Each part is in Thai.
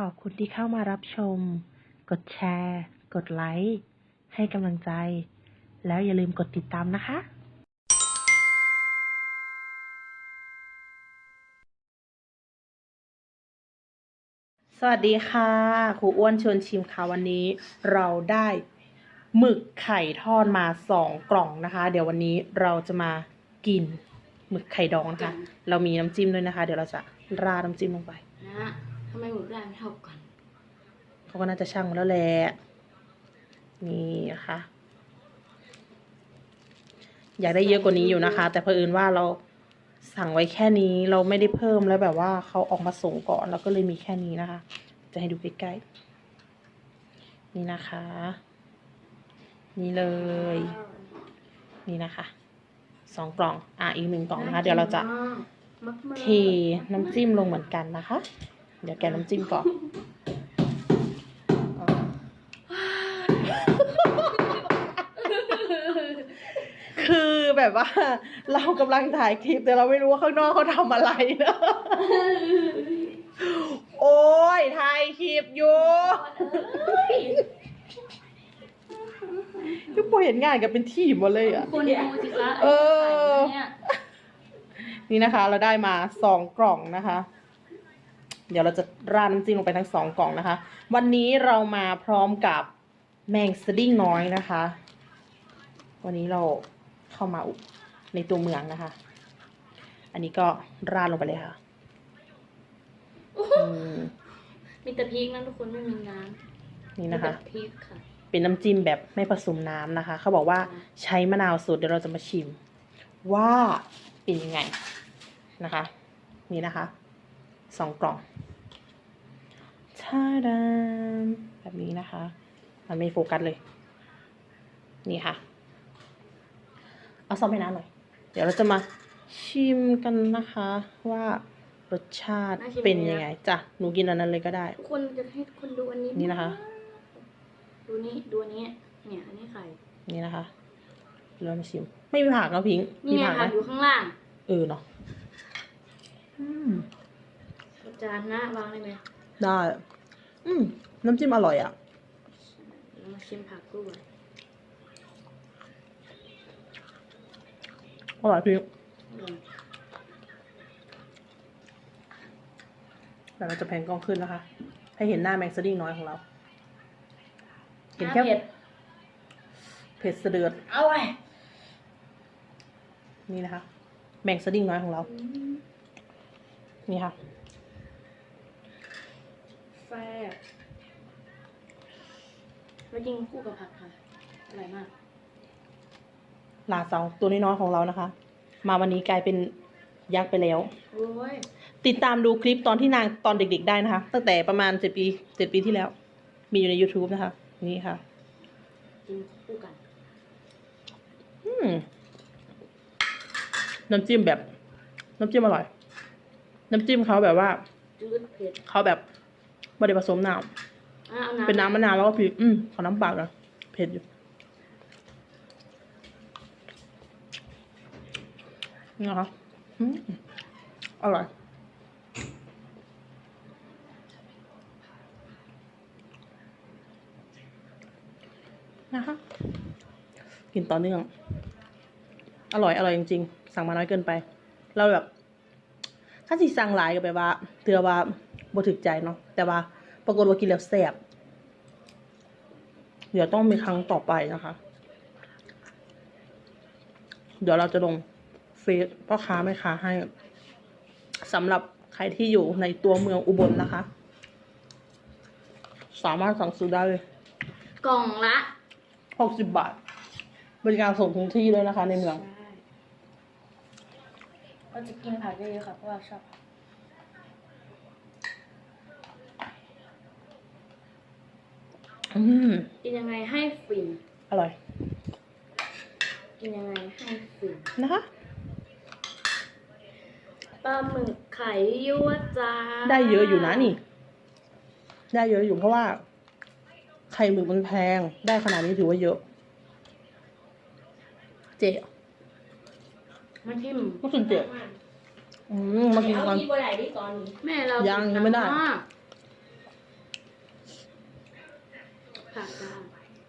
ขอบคุณที่เข้ามารับชม กดแชร์ กดไลค์ ให้กำลังใจ แล้วอย่าลืมกดติดตามนะคะสวัสดีค่ะครูอ้วนชวนชิมค่ะวันนี้เราได้หมึกไข่ทอดมาสองกล่องนะคะ เดี๋ยววันนี้เราจะมากินหมึกไข่ดองนะคะ เรามีน้ำจิ้มด้วยนะคะ เดี๋ยวเราจะราดน้ำจิ้มลงไปนะ ทำไมหมูได้ไม่เท่ากันเขาก็น่าจะช่างมาแล้วแหละนี่นะคะ อยากได้เยอะกว่านี้อยู่นะคะ แต่เผอิญว่าเราสั่งไว้แค่นี้เราไม่ได้เพิ่มแล้วแบบว่าเขาออกมาส่งก่อนเราก็เลยมีแค่นี้นะคะ จะให้ดูใกล้ๆนี่นะคะ นี่เลย นี่นะคะสองกล่อง อะอีกหนึ่งกล่องนะคะ เดี๋ยวเราจะเทน้ำจิ้มลงเหมือนกันนะคะ เดี๋ยวแกะน้ำจิ้มก่อนคือแบบว่า เรากำลังถ่ายคลิปแต่เราไม่รู้ว่าข้างนอกเขาทำอะไรนะโอ้ยถ่ายคลิปอยู่ทุกคนเห็นงานกันเป็นทีมหมดเลยอะ คนดูสิคะเออไข่เนี่ยนี่นะคะ เราได้มาสองกล่องนะคะ เดี๋ยวเราจะราดน้ำจิ้มลงไปทั้งสองกล่องนะคะ วันนี้เรามาพร้อมกับแมงสดิ้งน้อยนะคะ วันนี้เราเข้ามาในตัวเมืองนะคะ อันนี้ก็ราดลงไปเลยค่ะอืมมีแต่พริกนะทุกคนไม่มีน้นี่ำนะคะมีแต่พริกค่ะ เป็นน้ำจิ้มแบบไม่ผสมน้ำนะคะ เขาบอกว่าใช้มะนาวสดเดี๋ยวเราจะมาชิม ว่าเป็นยังไงนะคะ นี่นะคะ สองกล่องชาดามแบบนี้นะคะ มันไม่โฟกัสเลย นี่ค่ะ เอาซอสไปน้ำหน่อย เดี๋ยวเราจะมาชิมกันนะคะว่ารสชาติเป็นยังไงจ้ะหนูกินอันนั้นเลยก็ได้ ทุกคนจะให้ทุกคนดูอันนี้นี่นะคะ ดูนี่ดูอันนี้ เนี่ยอันนี้ไข่นี่นะคะเรามาชิม ไม่มีผักนะพิงค์นี่มีไงผักไหมค่ะอยู่ข้างล่าง เออเนาะอืม จานนะวางได้ไหมได้ อืมน้ำจิ้มอร่อยอะเรามาชิมผักด้วยอร่อยพิงค์อืมแต่เราจะแพนกล้องขึ้นนะคะ ให้เห็นหน้าแมงสดิ้งน้อยของเรา เห็นแค่เผ็ดเผ็ดสะเดือด เอาไว้นี่นะคะ แมงสดิ้งน้อยของเรา นี่ค่ะแซ่บแล้วกินคู่กับผักค่ะ อร่อยมาก หลานสาวตัวน้อยๆของเรานะคะ มาวันนี้กลายเป็นยักษ์ไปแล้ว โอ้ย ติดตามดูคลิปตอนที่นางตอนเด็ก ๆ ได้นะคะ ตั้งแต่ประมาณเจ็ดปีเจ็ดปีที่แล้ว มีอยู่ใน YouTube นะคะ นี่ค่ะ กินคู่กัน อืมน้ำจิ้มแบบ น้ำจิ้มอร่อย น้ำจิ้มเขาแบบว่าจืดเผ็ด เขาแบบ ไม่ได้ผสมน้อะเอาำน้ำเป็นน้ำมะนาวแล้วก็พริกอืมขอน้ำเปล่านะเผ็ดอยู่นี่นะคะอืมอร่อย นะคะ กินต่อเนื่อง อร่อย อร่อยจริงๆ สั่งมาน้อยเกินไป เราแบบ ถ้าสิสั่งหลายก็แบบว่าเตือว่า บ่ถึกใจเนาะแต่ว่าปรากฏว่ากินแล้วแซ่บเดี๋ยวต้องมีครั้งต่อไปนะคะ เดี๋ยวเราจะลงเฟซพ่อค้าแม่ค้าให้สำหรับใครที่อยู่ในตัวเมืองอุบลนะคะ สามารถสั่งซื้อได้เลยกล่องละหกสิบบาท บริการส่งถึงที่เลยนะคะ ในเมือง ใช่เราจะกินผักเยอะๆค่ะเพราะว่าชอบผัก อืมกินยังไงให้ฟิน อร่อย กินยังไงให้ฟิน นะคะ ปลาหมึกไข่ยั่วจ้าได้เยอะอยู่นะนี่ ได้เยอะอยู่เพราะว่า ไข่หมึกมันแพง ได้ขนาดนี้ถือว่าเยอะ เจ๊มาชิมก็สุดเจ๊อืมมากินกันแม่เรายังยังไม่ได้อะ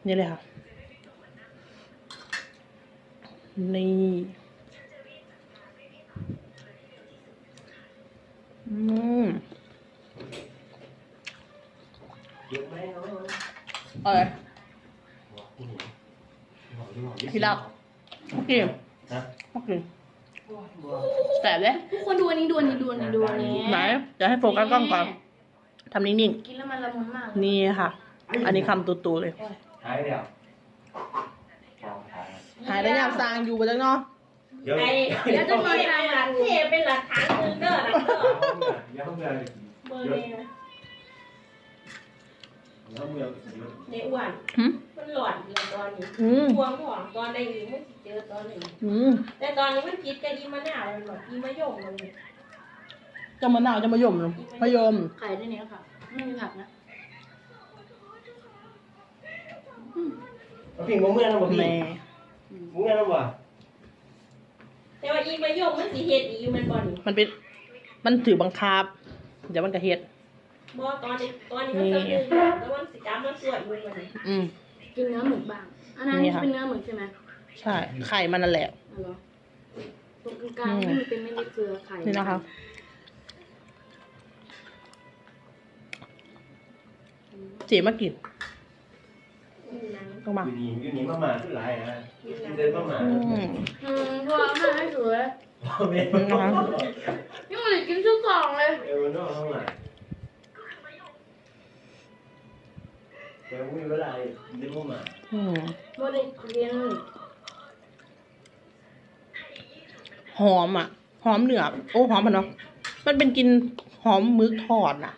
นี่เลยค่ะ นี่ อืมเยอะไหมเนาะเออพี่เล่าเมื่อกี้นะเมื่อกี้แต่เลยทุกคนดูอันนี้ดูอันนี้ดูอันนี้ดูอันนี้ไหนเดี๋ยวให้โฟกัสกล้องก่อนทำนิ่งกินแล้วมันละมุนมากๆนี่ค่ะ อันนี้คำตูๆเลย หายแล้วหายได้ยังซางอยู่บนจังเนาะเดี๋ยวไอ้เดี๋ยวจะมีหลักฐานเทเป็นหลักฐานหนึ่งเด้อหลักเด้อเดี๋ยวเมื่อเบอร์เลยนะเดี๋ยวเมื่อในอ้วนหึมันหลอนเลยตอนนี้อืมทวงห่วงตอนในอีมันสิเจอตอนนี้อืมแต่ตอนนี้มันคิดกับอีมะนาวเลยหรอกอีมะยงเลยจะมะนาวจะมะยมเหรอมะยม ไข่ด้วยเนี้ค่ะ ไม่มีผักนะ พี่มึงเมื่อนะบ่พี่แม่มึงเมื่อนะบ่แต่ว่าอีมะยงมันสิเฮ็ดอีมันบ่นี่มันเป็นมันถือบังคับเดี๋ยวมันกระเฮ็ดบ่ตอนนี้ตอนนี้มันสะดึงแล้วมันสิจำมันสวดมือมันนี่อืมกินเนื้อหมึกบ้าง อันนั้นนี่ค่ะเป็นเนื้อหมึกใช่ไหมใช่ไข่มันนั่นแหละอ๋อเหรอตรงกลางๆที่มันเป็นเม็ดเล็กเกลือไข่นี่นะคะเจ๋มากิน อืมนั้นต้องมาอยู่นี่อยู่นี่มาหมาขึ้นหลายนะเดินมาหมาอืมอืมพอมาให้สวยเมย์มันน้องยังไม่ได้กินชุดสองเลยเออมันน้องข้างหลังเดี๋ยวมีเวลาเดินมาหมาอืมโมได้เรียนหอมอะ หอมเหนือโอ้หอมมันเนาะมันเป็นกลินหอมมึกทอดน่ะ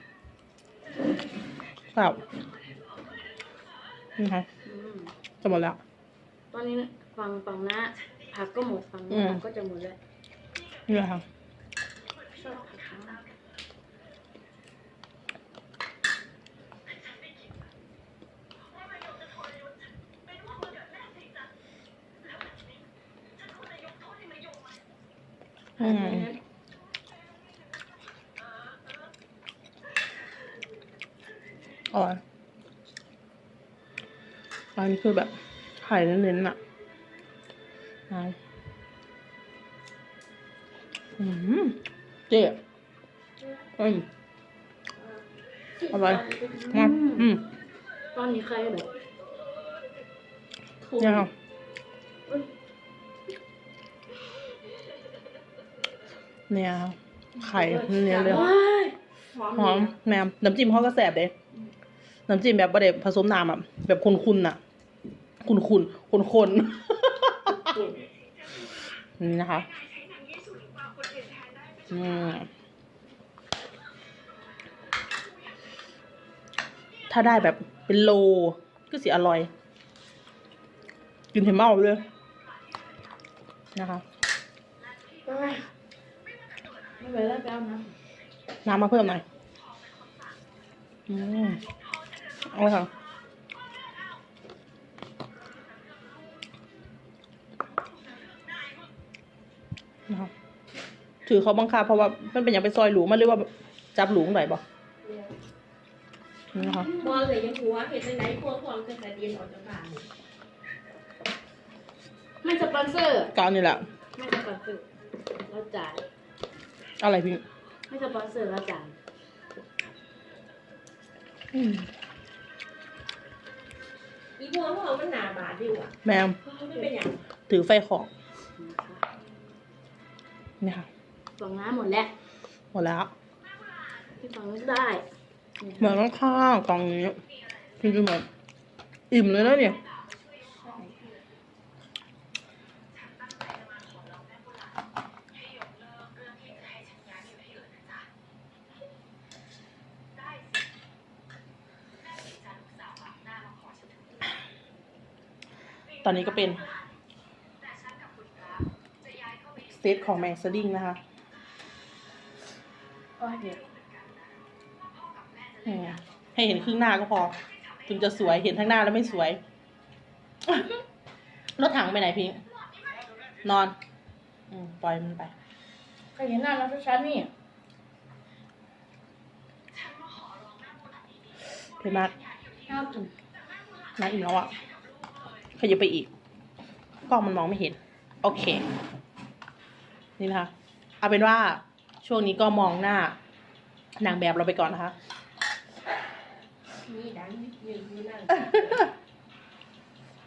แบบ นี่ค่ะอืมจะหมดแล้ว ตอนนี้ฝั่งฝั่งหน้าผักก็หมดฝั่งอืนี้มผักก็จะหมดแล้วนี่แหละค่ะชอบผักมากอืมอร่อย อันนี้คือแบบไข่เน้นๆอะเอาอืมเจ๊อืมอร่อยมาอืมตอนนี้ใครแบบถูกเนี่ยค่ะเนี่ยค่ะไข่เนี้ยเลยว้ายหอมแหนมน้ำจิ้มเขาก็แสบเด้น้ำจิ้มแบบประเด็ผสมน้ำอะแบบคุณๆน่ะ คุณคุณคุณคนๆนี่นะคะอืมถ้าได้แบบเป็นโลก็สิอร่อย กินเห็นเมาเลย นะคะว้ายไม่เป็นไรแล้วไปเอาน้น้ำมาเพิ่มหน่อย อืมเอาเลยค่ะ นะครับถือเขาบังคับเพราะว่ามันเป็นอย่างไปซอยหลูมันเรียกว่าจับหลูหน่อยบ่นี่นะคะบ่เลยยังหัวเฮ็ดจังได๋พวกพร้อมกันแต่เดียนออกจากบ้านำไม่สปอนเซอร์กาวนี่แหละไม่สปอนเซอร์เราจ่ายอะไรพี่ไม่สปอนเซอร์เราจ่ายอืมอีพวกพวกมันหนาบาดอยู่อะแมมมันเป็นหยังถือไฟของ นี่ค่ะฝั่งน้ำหมดแล้ว หมดแล้วที่ฝั่งนู้นได้เหมือนข้างๆกล่องนี้จริงๆเหมือนอิ่มเลยนะเนี่ยตอนนี้ก็เป็นเซ ตของแมงสดิ้งนะคะโอ้ยเดี๋ยวอืมให้เห็นครึ่งหน้าก็พอถึงจะสวยเห็นทั้งหน้าแล้วไม่สวย รถถังไปไหนพิงค์นอน อืมปล่อยมันไปใครเห็นหน้าเราชัดๆนี่เพมากน่ากินนั่งอีกแล้วอะขยับไปอีกกล้องมันมองไม่เห็น โอเค นี่นะคะ เอาเป็นว่าช่วงนี้ก็มองหน้านางแบบเราไปก่อนนะคะนี่ดังยืนยืนนั่ง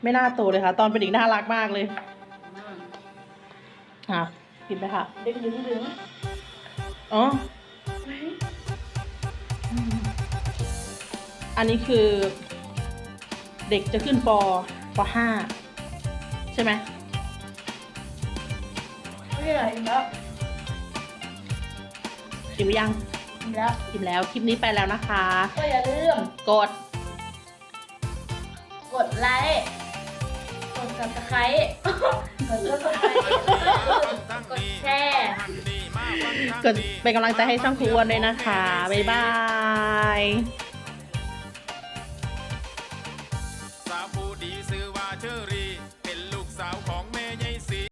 ไม่น่าโตเลยค่ะ ตอนเป็นเด็กน่ารักมากเลยค่ะกินไปค่ะดึงดึงดึงอ๋อ อันนี้คือ เด็กจะขึ้นปปห้าใช่ไหม ไม่ไหลแล้วกินไปยังแล้วกินแล้วคลิปนี้ไปแล้วนะคะ ก็อย่าลืมกดกดไลค์กด subscribe กด subscribe กดแชร์กดเป็นกำลังใจให้ช่องครูอ้วนด้วยนะคะ บ๊ายบาย